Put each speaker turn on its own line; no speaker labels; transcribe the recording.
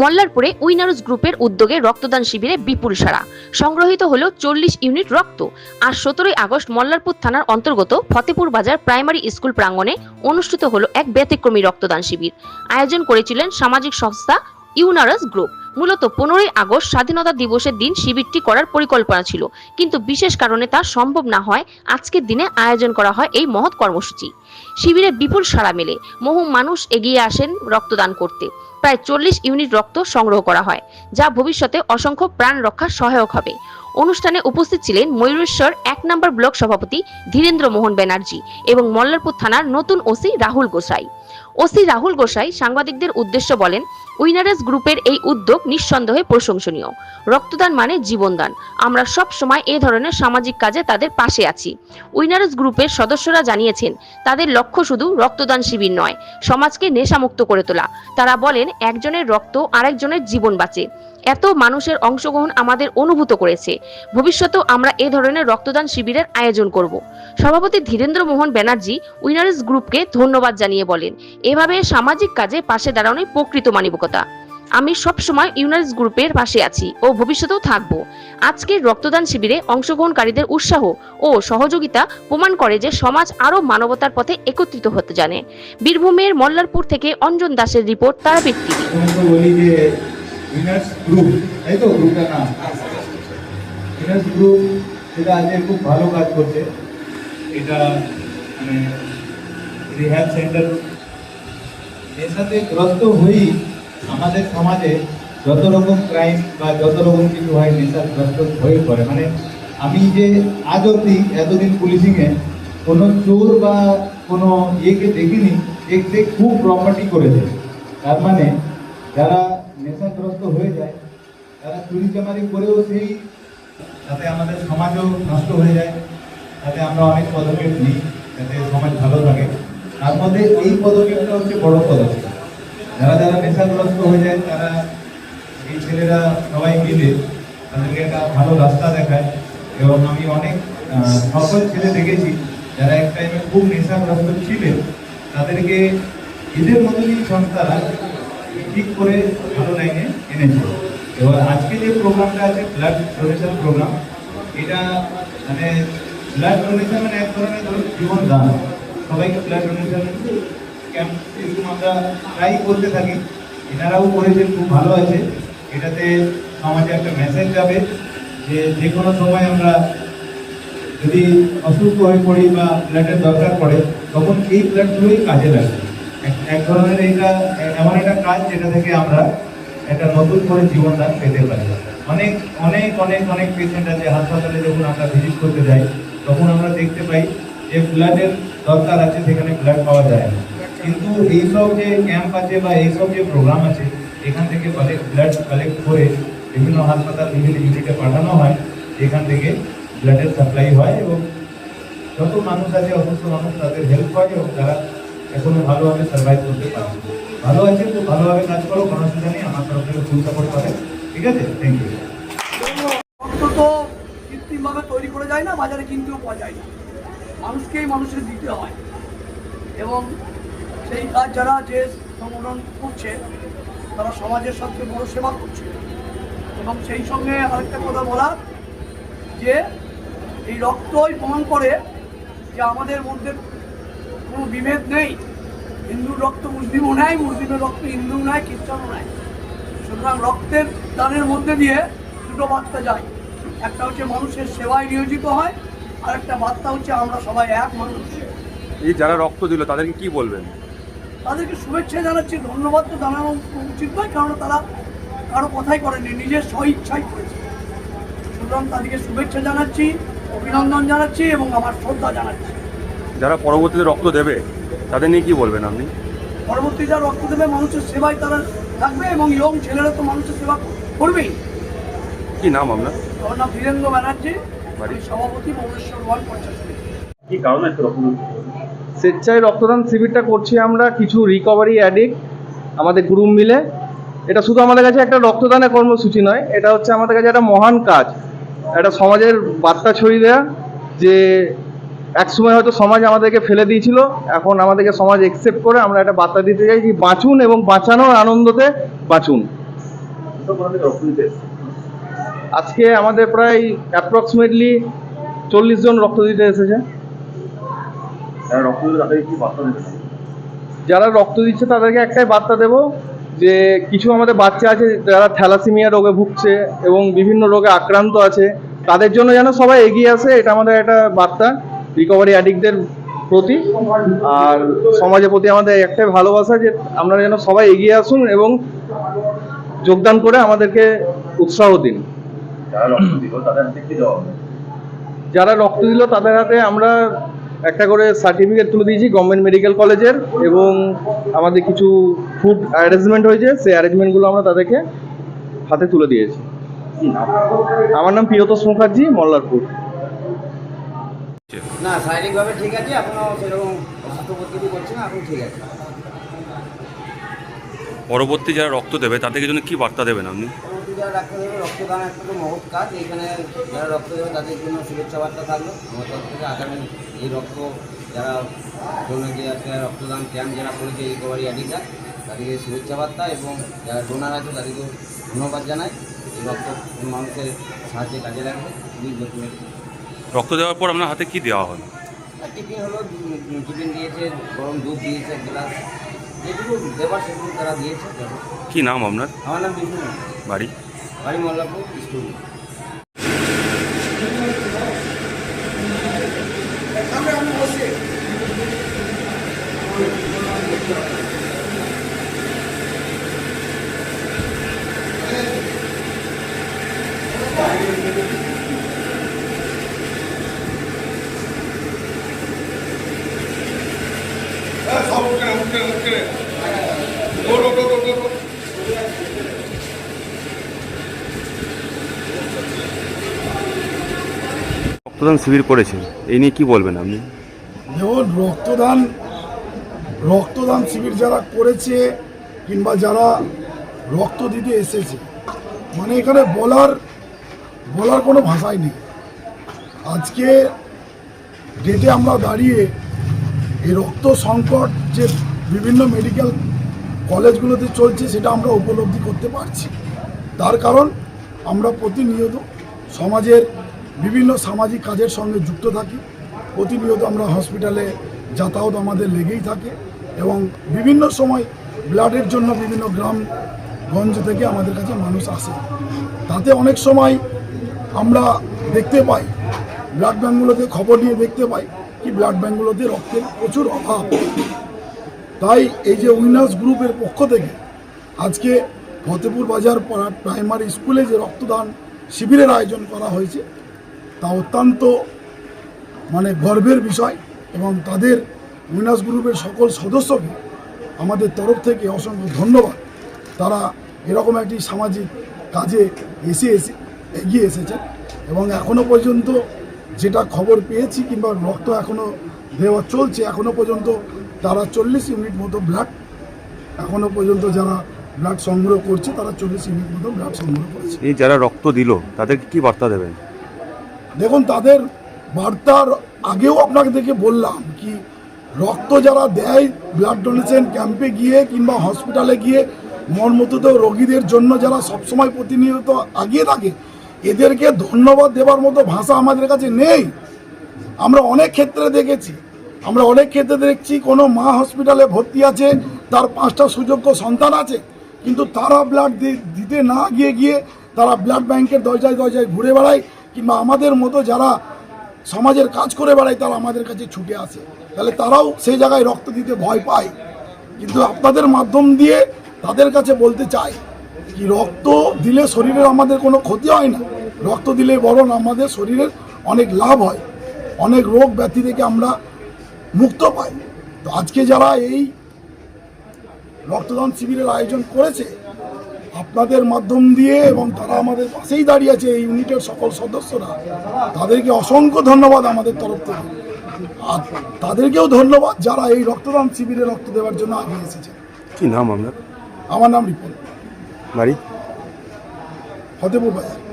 মল্লারপুরে উইনারস গ্রুপের উদ্যোগে রক্তদান শিবিরে বিপুল সারা সংগ্রহিত হল চল্লিশ ইউনিট রক্ত। আর সতেরোই আগস্ট মল্লারপুর থানার অন্তর্গত ফতেপুর বাজার প্রাইমারি স্কুল প্রাঙ্গণে অনুষ্ঠিত হলো এক ব্যতিক্রমী রক্তদান শিবির। আয়োজন করেছিলেন সামাজিক সংস্থা ইউনারাস গ্রুপ। মূলত পনেরোই আগস্ট স্বাধীনতা দিবসের দিন শিবিরটি করার পরিকল্পনা ছিল। কিন্তু বিশেষ কারণে তা সম্ভব না হয়, আজকের দিনে আয়োজন করা হয় এই মহৎ কর্মসূচি। শিবিরে বিপুল সাড়া মেলে। বহু মানুষ এগিয়ে আসেন রক্তদান করতে। প্রায় চল্লিশ ইউনিট রক্ত সংগ্রহ করা হয়, যা ভবিষ্যতে অসংখ্য প্রাণ রক্ষার সহায়ক হবে। অনুষ্ঠানে উপস্থিত ছিলেন ময়ূরেশ্বর এক নম্বর ব্লক সভাপতি ধীরেন্দ্র মোহন ব্যানার্জি এবং মল্লারপুর থানার নতুন ওসি রাহুল গোসাই। ওসি রাহুল গোসাই সাংবাদিকদের উদ্দেশ্য বলেন, উইনারেস গ্রুপের এই উদ্যোগ নিঃসন্দেহে প্রশংসনীয়। রক্তদান মানে জীবনদান। আমরা সব সময় এ ধরনের সামাজিক কাজে তাদের পাশে আছি। উইনারেস গ্রুপের সদস্যরা জানিয়েছেন, তাদের লক্ষ্য শুধু রক্তদান শিবির নয়, সমাজকে নেশামুক্ত করে তোলা। তারা বলেন একজনের রক্ত আরেকজনের জীবন বাঁচে। এত মানুষের অংশগ্রহণ আমাদের অনুভূত করেছে। ভবিষ্যতেও আমরা এ ধরনের রক্তদান শিবিরের আয়োজন করব। সভাপতি ধীরেন্দ্র মোহন ব্যানার্জি উইনার্স গ্রুপকে ধন্যবাদ জানিয়ে বলেন, এভাবে সামাজিক কাজে পাশে দাঁড়ানোই প্রকৃত মানবিকতা। আমি সব সময় ইউনার্স গ্রুপের পাশে আছি ও ভবিষ্যতেও থাকব। আজকের রক্তদান শিবিরে অংশগ্রহণকারীদের উৎসাহ ও সহযোগিতা প্রমাণ করে যে সমাজ আরও মানবতার পথে একত্রিত হতে জানে। বীরভূমের মল্লারপুর থেকে অঞ্জন দাসের রিপোর্ট, তারাপীঠ টিভি।
প্রথমত বলি যে উইনার্স গ্রুপ, তাই তো গ্রুপটার নাম? গ্রুপ সেটা আজকে খুব ভালো কাজ করছে। এটা মানে এর সাথে গ্রস্ত হয়েই আমাদের সমাজে যত রকম ক্রাইম বা যত রকম কিছু হয় নেশাগ্রস্ত হয়ে পড়ে মানে আমি যে আজ অব্দি এতদিন পুলিশিংয়ে কোনো চোর বা কোনো ইয়েকে দেখিনি দেখতে খুব প্রপার্টি করেছে। তার মানে যারা নেশাগ্রস্ত হয়ে যায়, তারা চুরি চামারি করেও সেই তাতে আমাদের সমাজও নষ্ট হয়ে যায়, তাতে আমরা অনেক পদক্ষেপ নিই, যাতে সমাজ ভালো থাকে। তার মধ্যে এই পদক্ষেপটা হচ্ছে বড় পদক্ষেপ। যারা যারা নেশাগ্রস্ত হয়ে যায় তারা এই ছেলেরা সবাই মিলে তাদেরকে একটা ভালো রাস্তা দেখায়। এবং আমি অনেক সফল ছেলে দেখেছি, যারা এক টাইমে খুব নেশাগ্রস্ত ছিলেন, তাদেরকে এদের মতনই সংস্থারা ঠিক করে ভালো লাইনে এনেছে এবার আজকে যে প্রোগ্রামটা আছে ব্লাড ডোনেশন প্রোগ্রাম এটা মানে ব্লাড ডোনেশন মানে এক ধরনের ধরুন জীবন দান সবাইকে ব্লাড ডোনেশন ক্যাম্প এরকম আমরা ট্রাই করতে থাকি। এনারাও করেছেন, খুব ভালো আছে। এটাতে সমাজে একটা মেসেজ যাবে যে যে কোনো সময় আমরা যদি অসুস্থ হয়ে পড়ি বা ব্লাডের দরকার পড়ে, তখন এই ব্লাডগুলোই কাজে লাগে এক- ধরনের এটা, এমন একটা কাজ যেটা থেকে আমরা একটা নতুন করে জীবনদান পেতে পারি। অনেক অনেক অনেক অনেক পেশেন্ট আছে, হাসপাতালে যখন আমরা ভিজিট করতে যাই, তখন আমরা দেখতে পাই যে ব্লাডের দরকার আছে, সেখানে ব্লাড পাওয়া যায় না। কিন্তু এইসব যে ক্যাম্প আছে বা এইসব যে প্রোগ্রাম আছে, এখান থেকে ব্লাড কালেক্ট করে বিভিন্ন হাসপাতাল, বিভিন্ন ইউনিটে পাঠানো হয়। এখান থেকে ব্লাডের সাপ্লাই হয় এবং যত মানুষ আছে, অসুস্থ মানুষ, তাদের হেল্প হয় এবং তারা এখনও ভালোভাবে সার্ভাইভ করতে পারছে ভালো আছে তো ভালোভাবে কাজ করো, কোনো অসুবিধা নেই, আমার তরফ থেকে ফুল সাপোর্ট পাবে। ঠিক আছে? থ্যাংক ইউ
রক্ত তো কৃত্রিমভাবে তৈরি করে যায় না, বাজারে কিনতেও পাওয়া যায় না। মানুষকেই মানুষের দিতে হয়। এবং সেই কাজ যারা যে সংগঠন করছে, তারা সমাজের সবচেয়ে বড় সেবা করছে। এবং সেই সঙ্গে আরেকটা কথা বলা যে এই রক্তই প্রমাণ করে যে আমাদের মধ্যে কোনো বিভেদ নেই। হিন্দুর রক্ত মুসলিমও নেয় মুসলিমের রক্ত হিন্দু নেয় খ্রিস্টানও নেয় সুতরাং রক্তের দানের মধ্যে দিয়ে দুটো বার্তা যায়। একটা হচ্ছে মানুষের সেবায় নিয়োজিত হয় আর একটা বার্তা হচ্ছে আমরা সবাই এক মানুষ।
এই যারা রক্ত দিল, তাদেরকে কি বলবেন?
তাদেরকে শুভেচ্ছা জানাচ্ছি ধন্যবাদ তো জানানো উচিত নয় কারণ তারা কারও কথাই করেনি নিজের স্ব ইচ্ছাই করেছে। সুতরাং তাদেরকে শুভেচ্ছা জানাচ্ছি অভিনন্দন জানাচ্ছি এবং আমার শ্রদ্ধা জানাচ্ছি।
যারা পরবর্তীতে রক্ত দেবে তাদের নিয়ে কি বলবেন আপনি?
পরবর্তী যা রক্ত দেবে মানুষের সেবায় তারা থাকবে এবং ইয়ং ছেলেরা তো মানুষের সেবা করবেই।
কি নাম আপনার?
আমার নাম বীরেন্দ্র ব্যানার্জি সভাপতি ভুবনেশ্বর ওয়ান সমিতি।
কি কারণে একটু রক্ত
স্বেচ্ছায় রক্তদান শিবিরটা করছি আমরা, কিছু রিকভারি অ্যাডিক্ট আমাদের গ্রুপ মিলে। এটা শুধু আমাদের কাছে একটা রক্তদানের কর্মসূচি নয়, এটা হচ্ছে আমাদের কাছে একটা মহান কাজ। একটা সমাজের বার্তা ছড়িয়ে দেওয়া যে এক সময় হয়তো সমাজ আমাদেরকে ফেলে দিয়েছিল, এখন আমাদেরকে সমাজ একসেপ্ট করে আমরা একটা বার্তা দিতে চাই যে বাঁচুন এবং বাঁচানোর আনন্দতে বাঁচুন। আজকে আমাদের প্রায় অ্যাপ্রক্সিমেটলি চল্লিশ জন রক্ত দিতে এসেছে। যারা রক্ত দিচ্ছে তাদেরকে একটাই বার্তা দেব যে কিছু আমাদের বাচ্চা আছে যারা থ্যালাসিমিয়া রোগে ভুগছে এবং বিভিন্ন রোগে আক্রান্ত আছে তাদের জন্য যেন সবাই এগিয়ে আসে এটা আমাদের একটা বার্তা। রিকভারি অ্যাডিক্টদের প্রতি আর সমাজের প্রতি আমাদের একটাই ভালোবাসা যে আপনারা যেন সবাই এগিয়ে আসুন এবং যোগদান করে আমাদেরকে উৎসাহ দিন। যারা রক্ত দিল তাদের হাতে আমরা একটা করে সার্টিফিকেট তুলে দিয়েছি গভর্নমেন্ট মেডিকেল কলেজের এবং আমাদের কিছু ফুড অ্যারেঞ্জমেন্ট হয়েছে সেই অ্যারেঞ্জমেন্টগুলো আমরা তাদেরকে হাতে তুলে দিয়েছি। আমার নাম প্রিয়তোষ মুখার্জি মল্লারপুর।
না শারীরিকভাবে ঠিক আছে এখনও সেরকম অসুস্থ বোধ কিছু করছে না এখন ঠিক আছে।
পরবর্তী যারা রক্ত দেবে তাদেরকে জন্য কি বার্তা দেবেন আপনি?
যারা ডাক্তার দেবে রক্তদান একটা তো মহৎ কাজ এইখানে যারা রক্ত দেবে তাদের জন্য শুভেচ্ছা বার্তা থাকল। আমার তরফ থেকে আগামী এই রক্ত যারা ধরুন যে একটা রক্তদান ক্যাম্প যারা করেছে রিকভারি অ্যাডিকা তাদেরকে শুভেচ্ছা বার্তা এবং যারা ডোনার আছে তাদেরকেও ধন্যবাদ জানাই। এই রক্ত মানুষের সাহায্যে কাজে লাগবে খুবই
রক্ত দেওয়ার পর আপনার হাতে কি দেওয়া হলো?
টিফিন হলো টিফিন দিয়েছে গরম দুধ দিয়েছে গ্লাস। যেটুকু দেবার সেটুকু তারা দিয়েছে।
কি নাম আপনার?
আমার নাম বিষ্ণু।
বাড়ি?
বাড়ি মল্লাপুর স্কুল
রক্তদান শিবির করেছে এই নিয়ে কি বলবেন আপনি?
দেখুন, রক্তদান রক্তদান শিবির যারা করেছে কিংবা যারা রক্ত দিতে এসেছে মানে এখানে বলার বলার কোনো ভাষাই নেই। আজকে ডেটে আমরা দাঁড়িয়ে এই রক্ত সংকট যে বিভিন্ন মেডিকেল কলেজগুলোতে চলছে সেটা আমরা উপলব্ধি করতে পারছি। তার কারণ আমরা প্রতিনিয়ত সমাজের বিভিন্ন সামাজিক কাজের সঙ্গে যুক্ত থাকি। প্রতিনিয়ত আমরা হসপিটালে যাতায়াত আমাদের লেগেই থাকে এবং বিভিন্ন সময় ব্লাডের জন্য বিভিন্ন গ্রামগঞ্জ থেকে আমাদের কাছে মানুষ আসে। তাতে অনেক সময় আমরা দেখতে পাই ব্লাড ব্যাঙ্কগুলোতে খবর নিয়ে দেখতে পাই কি ব্লাড ব্যাঙ্কগুলোতে রক্তের প্রচুর অভাব। তাই এই যে উইনার্স গ্রুপের পক্ষ থেকে আজকে ফতেপুর বাজার প্রাইমারি স্কুলে যে রক্তদান শিবিরের আয়োজন করা হয়েছে তা অত্যন্ত মানে গর্বের বিষয় এবং তাদের উইনার্স গ্রুপের সকল সদস্যকে আমাদের তরফ থেকে অসংখ্য ধন্যবাদ। তারা এরকম একটি সামাজিক কাজে এসে এসে, এগিয়ে এসেছে এবং এখনও পর্যন্ত যেটা খবর পেয়েছি কিংবা রক্ত এখনও দেওয়া চলছে, এখনও পর্যন্ত তারা চল্লিশ ইউনিট মতো ব্লাড এখনও পর্যন্ত যারা ব্লাড সংগ্রহ করছে তারা চল্লিশ ইউনিট মতো ব্লাড সংগ্রহ করছে।
এই যারা রক্ত দিল, তাদেরকে কি বার্তা দেবেন?
দেখুন, তাদের বার্তার আগেও আপনাকে দেখে বললাম কি, রক্ত যারা দেয় ব্লাড ডোনেশন ক্যাম্পে গিয়ে কিংবা হসপিটালে গিয়ে মর্মতুত রোগীদের জন্য যারা সবসময় প্রতিনিয়ত আগিয়ে থাকে, এদেরকে ধন্যবাদ দেওয়ার মতো ভাষা আমাদের কাছে নেই। আমরা অনেক ক্ষেত্রে দেখেছি, আমরা অনেক ক্ষেত্রে দেখছি কোনো মা হসপিটালে ভর্তি আছে, তার পাঁচটা সুযোগ্য সন্তান আছে, কিন্তু তারা ব্লাড দিতে না গিয়ে গিয়ে তারা ব্লাড ব্যাংকের দরজায় দরজায় ঘুরে বেড়ায় কিংবা আমাদের মতো যারা সমাজের কাজ করে বেড়ায়, তারা আমাদের কাছে ছুটে আসে। তাহলে তারাও সেই জায়গায় রক্ত দিতে ভয় পায়। কিন্তু আপনাদের মাধ্যম দিয়ে তাদের কাছে বলতে চাই কি, রক্ত দিলে শরীরের আমাদের কোনো ক্ষতি হয় না। রক্ত দিলে বরং আমাদের শরীরের অনেক লাভ হয়। অনেক রোগ ব্যাধি থেকে আমরা মুক্ত পাই। তো আজকে যারা এই রক্তদান শিবিরের আয়োজন করেছে আপনাদের মাধ্যম দিয়ে এবং তারা আমাদের পাশেই দাঁড়িয়ে আছে এই ইউনিটের সকল সদস্যরা তাদেরকে অসংখ্য ধন্যবাদ আমাদের তরফ থেকে। আর তাদেরকেও ধন্যবাদ যারা এই রক্তদান শিবিরে রক্ত দেওয়ার জন্য আগে এসেছে।
কি নাম আপনার?
আমার নাম রিপন।
বাড়ি?
ফতেপুর বাজার।